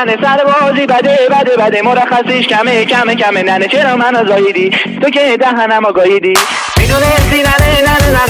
ننه سر بازی بده بده بده. مرخصیش کمه کمه کمه. ننه چرا منو زاییدی تو که دهنم گاییدی می‌دونستی ننه ننه ننه.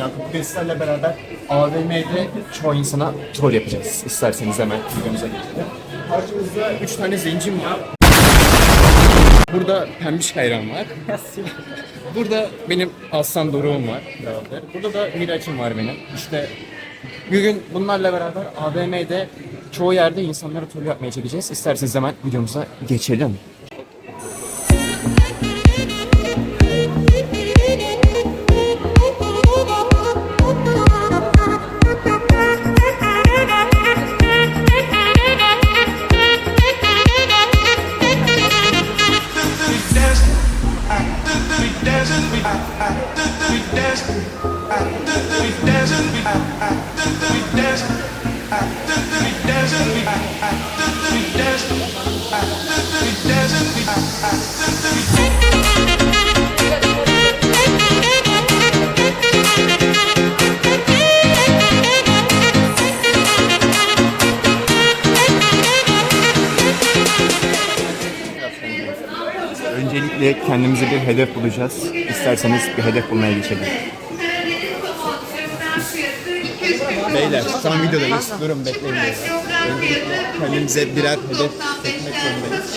Yakup. Bugün sizlerle beraber AVM'de çoğu insana troll yapacağız. İsterseniz hemen videomuza geçelim. Karşımızda 3 tane zencim var. Burada pembiş hayran var. Burada benim Aslan Doruk'um var. beraber. Burada da Miraç'ım var benim. İşte bugün bunlarla beraber AVM'de çoğu yerde insanlara troll yapmaya çekeceğiz. İsterseniz hemen videomuza geçelim. Kendimize bir hedef bulacağız. İsterseniz bir hedef bulmaya geçelim. Beyler tam videodayız. Durun bekleyin. Kendimize birer hedef seçmek zorundayız.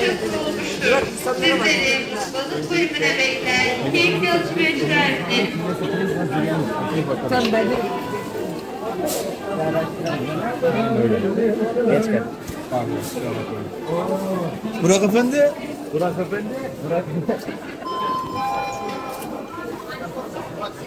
Kulübüne bekler. Burak Efendi.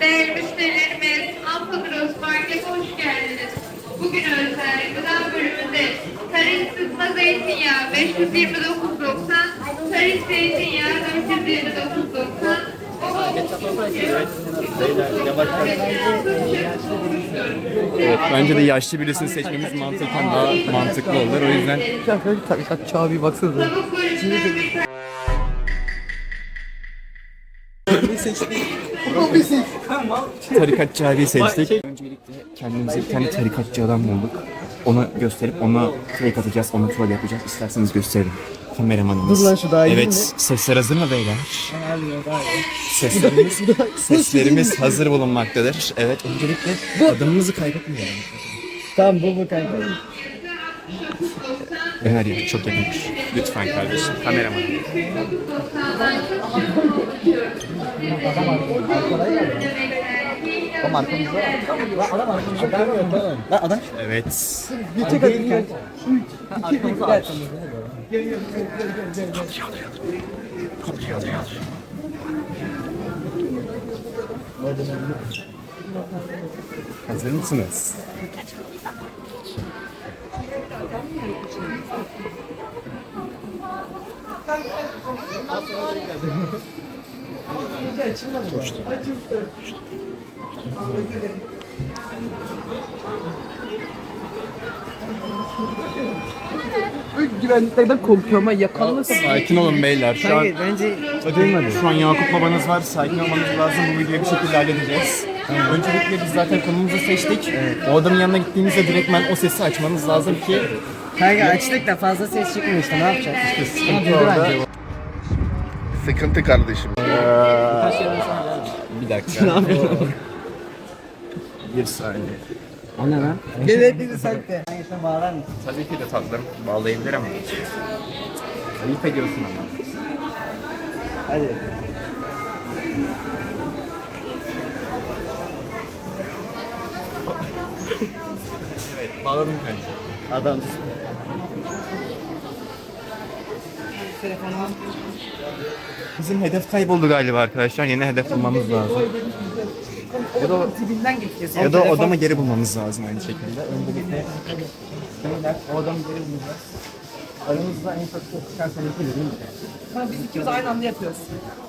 Değerli müşterilerimiz, Alpagros Market'e hoş geldiniz. Bugün özel gıda bölümünde tarih sıkma zeytinyağı 529.90, tarih zeytinyağı 429.90, Evet, bence de yaşlı birisini seçmemiz mantıken daha mantıklı olur. O yüzden Çabi baksana. Tavuk bölümünde tarikatçı abiyi seçtik. Öncelikle kendimize bir tane tarikatçı adam bulduk. Onu gösterip ona fake atacağız, onu troll yapacağız. İsterseniz gösterelim. Kameramanımız. Dur lan şu daha iyi Evet, mi? sesler hazır mı beyler? Seslerimiz, seslerimiz hazır bulunmaktadır. Evet, öncelikle adımımızı kaybetmeyelim. Tamam bu bu kanka. Ömer ya, çok yakınmış. Lütfen kardeşim, kameraman. Arkamızda. Adam arkamızda. Adam tamam. Lan adam. Evet. Bir çek hadi kanka. Arkamızda arkamızda. Hazır mısınız? Coştu. Güvenliklerden korkuyorum ama yakalanırsa... Sakin olun beyler. Şu an, Hayır bence... Şu an Yakup'la bana var. Sakin olmanız lazım. Bu videoyu bir şekilde halledeceğiz. Öncelikle biz zaten konumuzu seçtik. O adamın yanına gittiğinizde direktmen o sesi açmanız lazım ki Kanka açtık da fazla ses çıkmıyor işte ne yapacağız? sıkıntı orada. Sıkıntı kardeşim. Bir dakika. bir saniye. O ne lan? Gel bizi sen de. Hangisine bağlar mısın? Tabii ki de tatlım. Bağlayabilirim. Ayıp ediyorsun ama. Hadi. Evet, bağladım kanka. Adam. Bizim hedef kayboldu galiba arkadaşlar. Yeni hedef bulmamız lazım. Ya da, Dibinden geçeceğiz. ya da o adamı geri bulmamız lazım aynı şekilde. Öncelikle o adamı geri bulacağız. Aramızda en çok çıkan seninki değil mi? Ha, Biz ikimiz aynı anda yapıyoruz.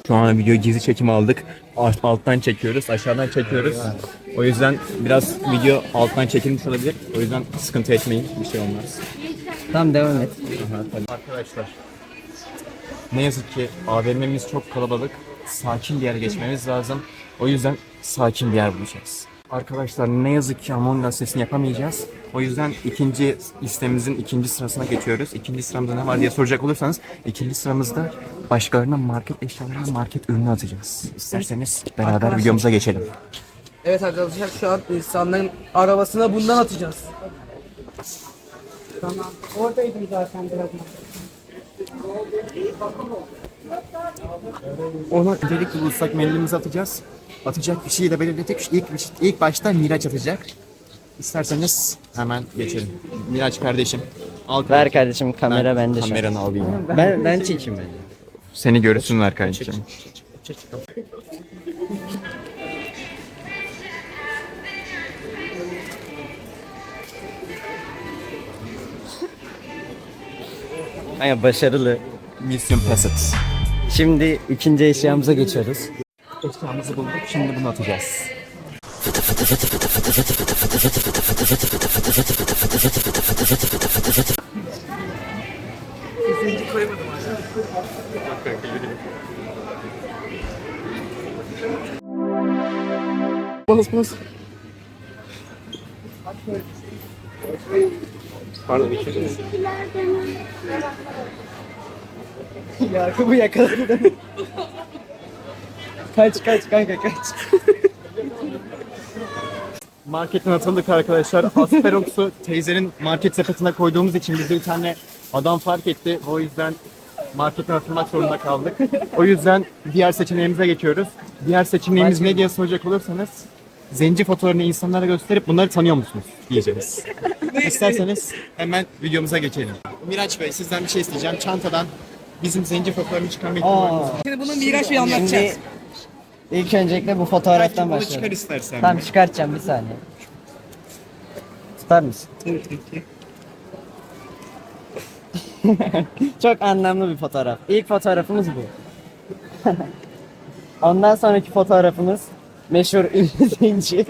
Şu an video gizli çekim aldık. Alt- Alttan çekiyoruz, aşağıdan çekiyoruz. O yüzden biraz video alttan çekilmiş olabilir. O yüzden sıkıntı etmeyin, bir şey olmaz. Tamam devam et. Aha, tabii. Arkadaşlar, ne yazık ki AVM'miz çok kalabalık. Sakin bir yere geçmemiz lazım. O yüzden sakin bir yer bulacağız. Arkadaşlar ne yazık ki Among Us sesini yapamayacağız. O yüzden ikinci listemizin ikinci sırasına geçiyoruz. İkinci sıramızda ne var diye soracak olursanız ikinci sıramızda başkalarına market eşyalarına market ürünü atacağız. İsterseniz beraber videomuza geçelim. Evet arkadaşlar şu an insanların arabasına bundan atacağız. Tamam. Oradaydım zaten biraz. Ona öncelikle bu ıslak mendilimizi atacağız. Atacak bir şeyi de belirledik. İlk, ilk başta Miraç atacak. İsterseniz hemen geçelim. Miraç kardeşim. Al Ver kardeşim kamera bende şu an. Kameranı alayım. Ben, ben çekeyim bence. Seni görsünler kardeşim. Kanka başarılı. Mission Passed. Şimdi ikinci eşyamıza geçiyoruz. Eşyamızı bulduk. Şimdi bunu atacağız. Bas bas. Yakup'u yakaladı. kaç kaç kanka kaç. Marketten atıldık arkadaşlar. Asperox'u teyzenin market sepetine koyduğumuz için bize bir tane adam fark etti. O yüzden marketten atılmak zorunda kaldık. O yüzden diğer seçeneğimize geçiyoruz. Diğer seçeneğimiz ne diye soracak olursanız zenci fotoğrafını insanlara gösterip bunları tanıyor musunuz diyeceğiz. İsterseniz hemen videomuza geçelim. Miraç Bey sizden bir şey isteyeceğim. Çantadan bizim zenci fotoğrafını çıkarma ihtimaliniz var. Şimdi bunu Miraç Bey Şimdi anlatacağız. İlk öncelikle bu fotoğraftan Belki bunu çıkar başlayalım. istersen. Tamam çıkartacağım bir saniye. Tutar mısın? Çok anlamlı bir fotoğraf. İlk fotoğrafımız bu. Ondan sonraki fotoğrafımız meşhur ünlü zenci.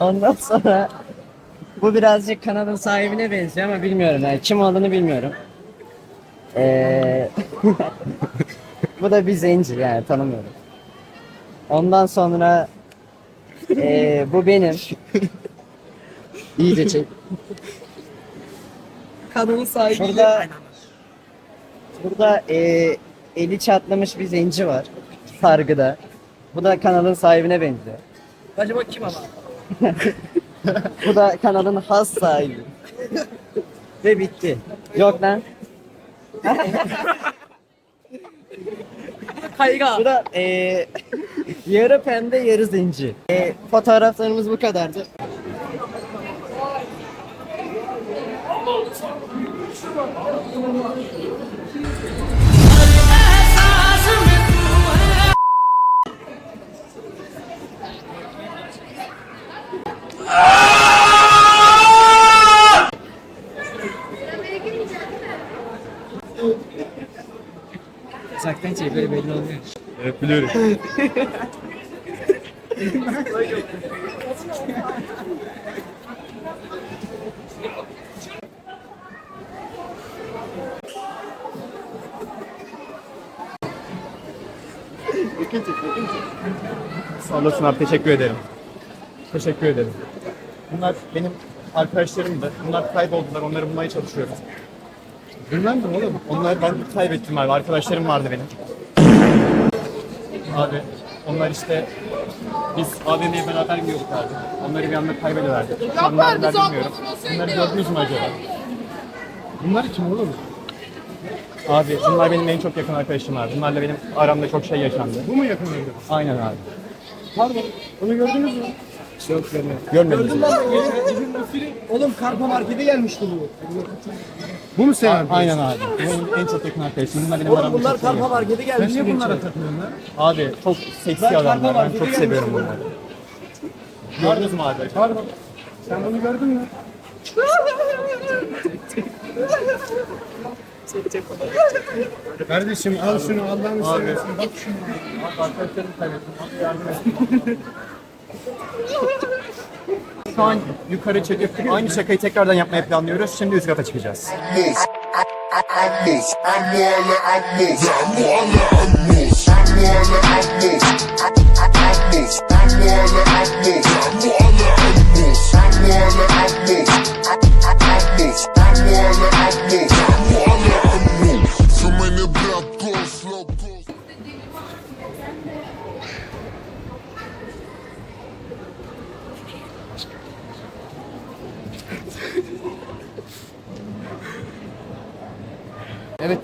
Ondan sonra bu birazcık kanalın sahibine benziyor ama bilmiyorum yani kim olduğunu bilmiyorum. Ee, bu da bir zenci yani tanımıyorum. Ondan sonra ee, bu benim. İyice çek. Kanalın sahibi. Şurada burada ee, eli çatlamış bir zenci var. Sargıda. Bu da kanalın sahibine benziyor. Acaba kim ama? Bu da kanalın has sahibi. Ve bitti. Yok lan. Kayga. Bu da ee, yarı pembe yarı zenci. Ee, fotoğraflarımız bu kadardı. Biliyorum. Sağ olasın abi teşekkür ederim. Teşekkür ederim. Bunlar benim arkadaşlarımdı. Bunlar kayboldular. Onları bulmaya çalışıyorum. Bilmem oğlum? Onlar ben kaybettim abi. Arkadaşlarım vardı benim. Abi onlar işte biz AVM'ye beraber gidiyorduk abi. Onları bir anda kaybediverdik. Şu an neredeler bilmiyorum. Bunları gördünüz mü acaba? Bunlar kim oğlum? Abi bunlar benim en çok yakın arkadaşım abi. Bunlarla benim aramda çok şey yaşandı. Bu mu yakın arkadaş? Aynen abi. Pardon, onu gördünüz mü? Yok görmedim. Görmedim. Oğlum karpa markete gelmişti bu. Bu mu sen? Aynen abi. Benim en çok yakın arkadaşım. Bunlar benim aramda Bunlar çok karpa markete gelmişti. Sen niye bunlara Abi çok seksi adamlar. Ben çok seviyorum bunları. Gördünüz mü abi? Pardon. Sen bunu gördün mü? Kardeşim al şunu Allah'ını seversen bak şunu. Abi arkadaşlarımı kaybettim. Yardım et. Şu an yukarı çekip aynı şakayı tekrardan yapmaya planlıyoruz. Şimdi üst kata çıkacağız.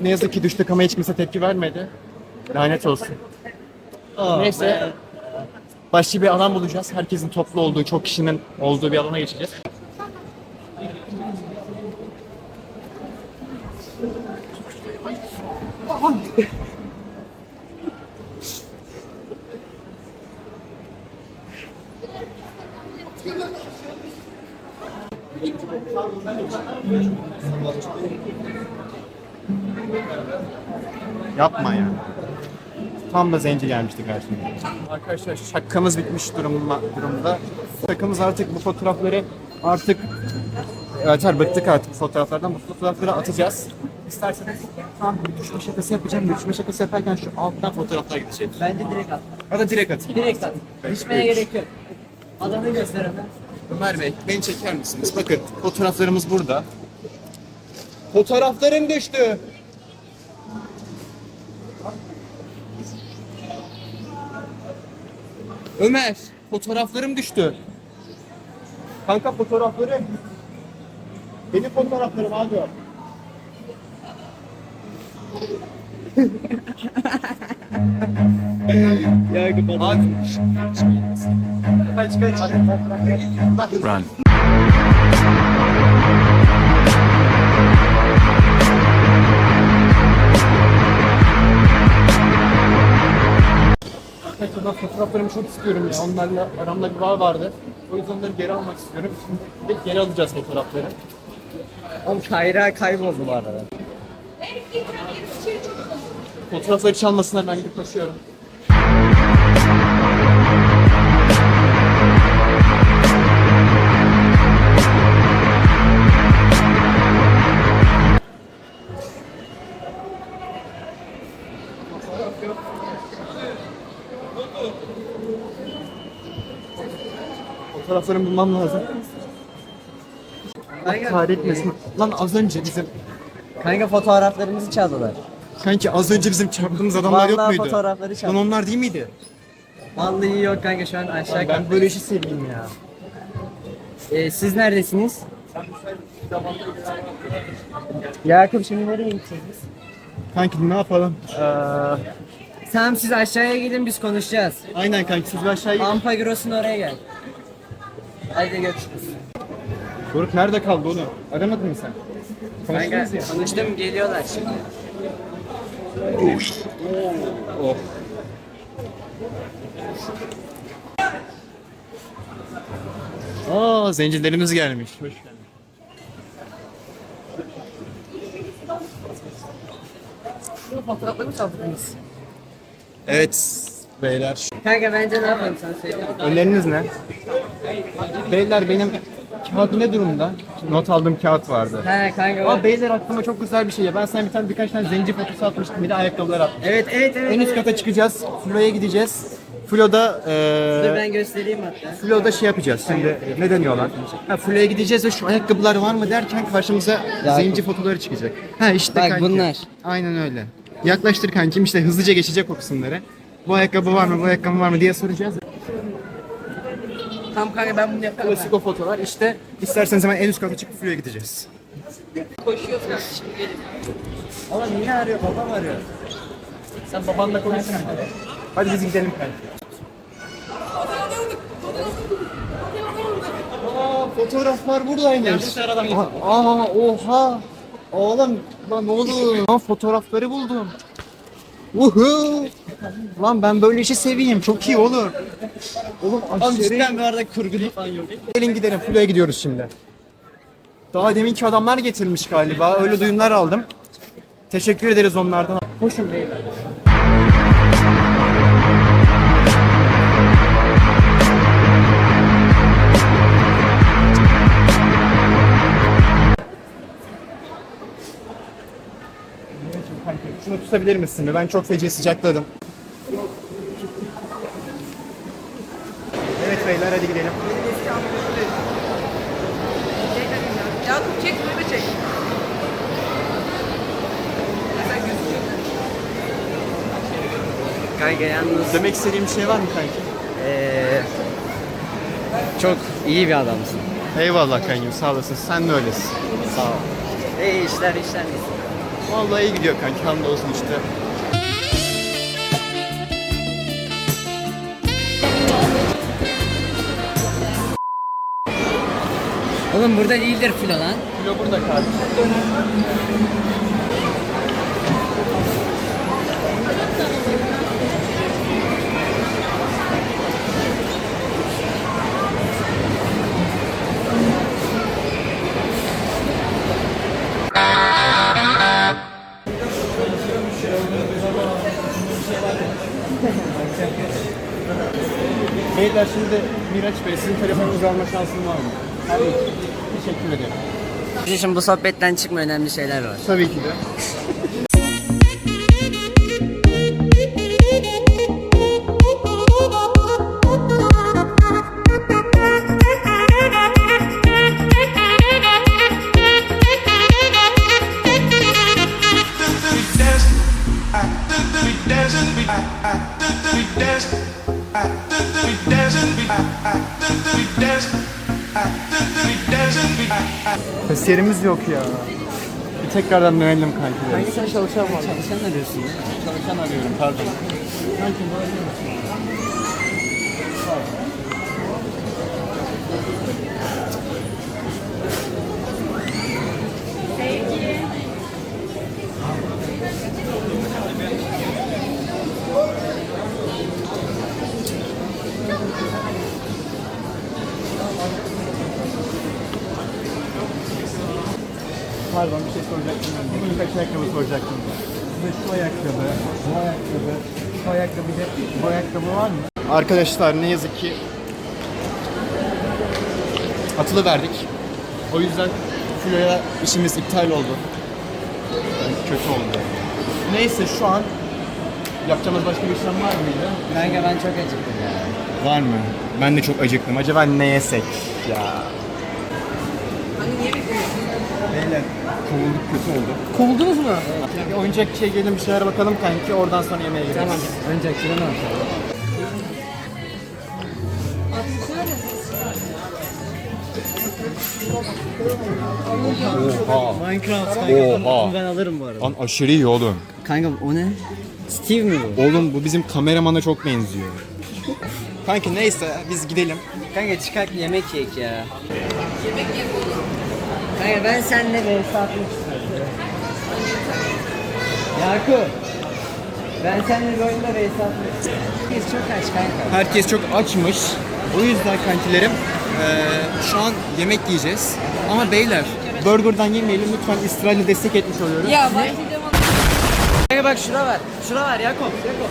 Ne yazık ki düştük ama hiç kimse tepki vermedi. Lanet olsun. Neyse. Başka bir alan bulacağız. Herkesin toplu olduğu, çok kişinin olduğu bir alana geçeceğiz. Yapma ya. Tam da zenci gelmişti karşıma. Arkadaşlar şakamız bitmiş durumda, durumda. Şakamız artık bu fotoğrafları artık Evet abi bıktık artık bu fotoğraflardan. Bu fotoğrafları atacağız. İsterseniz tam bir düşme şakası yapacağım. Düşme şakası yaparken şu alttan fotoğraflar gidecek. Bence direkt at. Ya da direkt atayım. Direkt at. Düşmeye gerek yok. Adamı göster hemen. Ömer Bey, beni çeker misiniz? Bakın, fotoğraflarımız burada. Fotoğraflarım düştü. Ömer, fotoğraflarım düştü. Kanka fotoğraflarım. Benim fotoğraflarım abi. ya Abi. Kaç kaç. Run. Gerçekten fotoğraflarımı çok istiyorum ya. Onlarla aramda bir bağ vardı. O yüzden onları geri almak istiyorum. Şimdi geri alacağız fotoğrafları. Oğlum Kayra kayboldu bu arada. Fotoğrafları çalmasınlar ben gidip koşuyorum. Fotoğraflarımı bulmam lazım. Allah kahretmesin. Lan az önce bizim Kanka fotoğraflarımızı çaldılar. Kanki az önce bizim çarptığımız adamlar yok Vallahi muydu? fotoğrafları Lan çaldı. onlar değil miydi? Vallahi yok kanka şu an aşağı Ben böyle işi seveyim ya. Ee, siz neredesiniz? Yakup şimdi nereye gideceğiz? Kanki ne yapalım? Ee, Tamam siz aşağıya gidin biz konuşacağız. aynen kanki siz bir aşağıya gidin. Ampa Gross'un oraya gel. Hadi görüşürüz. Doruk nerede kaldı oğlum? Aramadın mı sen? Kanka Konuştunuz ya. konuştum geliyorlar şimdi. Oh. Aa zencilerimiz gelmiş. Hoş geldin. Fotoğraflarını çaldınız. Evet beyler. Kanka bence ne yapalım sen söyle. Önleriniz ne? Beyler benim kağıt ne durumda? Not aldığım kağıt vardı. He kanka. Aa beyler aklıma çok güzel bir şey ya. Ben sana bir tane birkaç tane zenci fotosu atmıştım. Bir de ayakkabılar atmıştım. Evet evet evet. En üst kata çıkacağız. Flo'ya gideceğiz. Flo'da Dur eee ben göstereyim hatta. Flo'da şey yapacağız. Şimdi ne deniyorlar? Ha Flo'ya gideceğiz ve şu ayakkabılar var mı derken karşımıza zenci fotoları çıkacak. Ha işte Bak kanki. bunlar. Aynen öyle. Yaklaştır kankim işte hızlıca geçecek o kısımları. Bu ayakkabı var mı, bu ayakkabı var mı diye soracağız. Tam kanka ben bunu yaparım. Klasik o fotolar. İşte isterseniz hemen en üst kata çıkıp Flo'ya gideceğiz. Koşuyoruz şimdi gelin. Oğlum yine arıyor, babam arıyor. Sen babanla konuş kanka. Hadi biz gidelim kanka. Aa, fotoğraflar buradaymış. Aa, oha. Oğlum, lan ne oldu? Lan fotoğrafları buldum. Uhu. Lan ben böyle işi seveyim. Çok iyi olur. Oğlum aşırı. cidden bir arada kurgulu falan yok. Gelin gidelim. Fulo'ya gidiyoruz şimdi. Daha deminki adamlar getirmiş galiba. Öyle duyumlar aldım. Teşekkür ederiz onlardan. Hoşum beyler. Şunu tutabilir misin? Ben çok feci sıcakladım. Evet beyler hadi gidelim. Yakup çek bunu da çek. Kanka yalnız Demek istediğim bir şey var mı kanki? eee çok iyi bir adamsın. Eyvallah kankim sağ olasın. Sen de öylesin. Sağ ol. İyi işler işler. Vallahi iyi gidiyor kanki hamdolsun işte. Oğlum burada değildir filo lan. Kilo burada kardeşim. Beyler şimdi Miraç Bey sizin telefonunuzu alma şansım var mı? Tabii ederim. Bizim için bu sohbetten çıkma önemli şeyler var. Tabii ki de. Kasiyerimiz yok ya. Bir tekrardan dönelim kankiler. Sen çalışan var. Sen ne diyorsun? Çalışan arıyorum pardon. Kankim Pardon bir şey soracaktım. ben. Birkaç ayakkabı soracaktım. Size şu ayakkabı, bu ayakkabı, şu ayakkabı bir de bu ayakkabı var mı? Arkadaşlar ne yazık ki atılı verdik. O yüzden Flo'ya işimiz iptal oldu. Yani kötü oldu. Neyse şu an yapacağımız başka bir işlem var mıydı? Kanka ben çok acıktım ya. Var mı? Ben de çok acıktım. Acaba ne yesek ya? Hani niye bekliyorsun? Beyler kovulduk kötü oldu. Kovuldunuz mu? Bir oyuncak şey gelin bir şeyler bakalım kanki oradan sonra yemeğe gireriz. Tamam. Şunu ne yapalım? Oha. Minecraft kanka. Oha. Ben alırım bu arada. Lan aşırı iyi oğlum. Kanka o ne? Steve mi bu? Oğlum bu bizim kameramana çok benziyor. Kanki neyse biz gidelim. Kanka çıkart yemek yiyek ya. Yemek ye Kanka ben seninle atmak istiyorum. Yakup. Ben seninle bir oyunda atmak istiyorum. Herkes çok aç kanka. Herkes çok açmış. O yüzden kankilerim eee, şu an yemek yiyeceğiz. Ama beyler burgerdan yemeyelim lütfen İsrail'e destek etmiş oluyoruz. Ya Kanka bak şura var. Şura var Yakup. Yakup.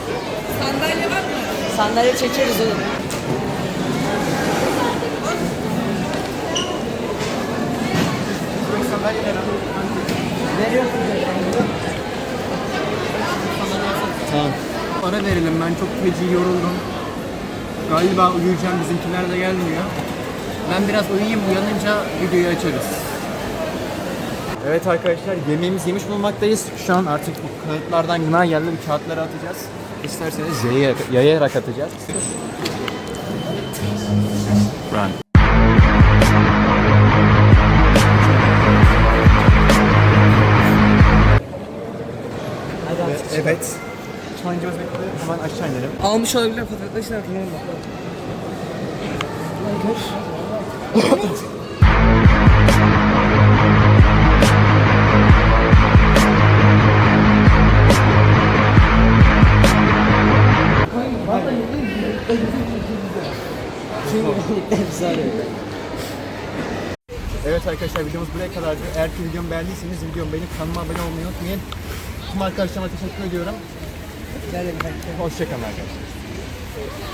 Sandalye var mı? Sandalye çekeriz oğlum. Tamam. Ara verelim ben çok feci yoruldum. Galiba uyuyacağım bizimkiler de gelmiyor. Ben biraz uyuyayım uyanınca videoyu açarız. Evet arkadaşlar yemeğimizi yemiş bulmaktayız. Şu an artık bu kağıtlardan gına geldi bir kağıtları atacağız. İsterseniz yayarak, yayarak atacağız. Run. Evet. Tuncamız bekliyor. Hemen aşağı inelim. Almış olabilir fotoğrafta işte hatırlıyorum. Evet arkadaşlar videomuz buraya kadardı. Eğer ki videomu beğendiyseniz videomu beğenip kanalıma abone olmayı unutmayın. Tüm arkadaşlarıma teşekkür ediyorum. Hoşçakalın arkadaşlar.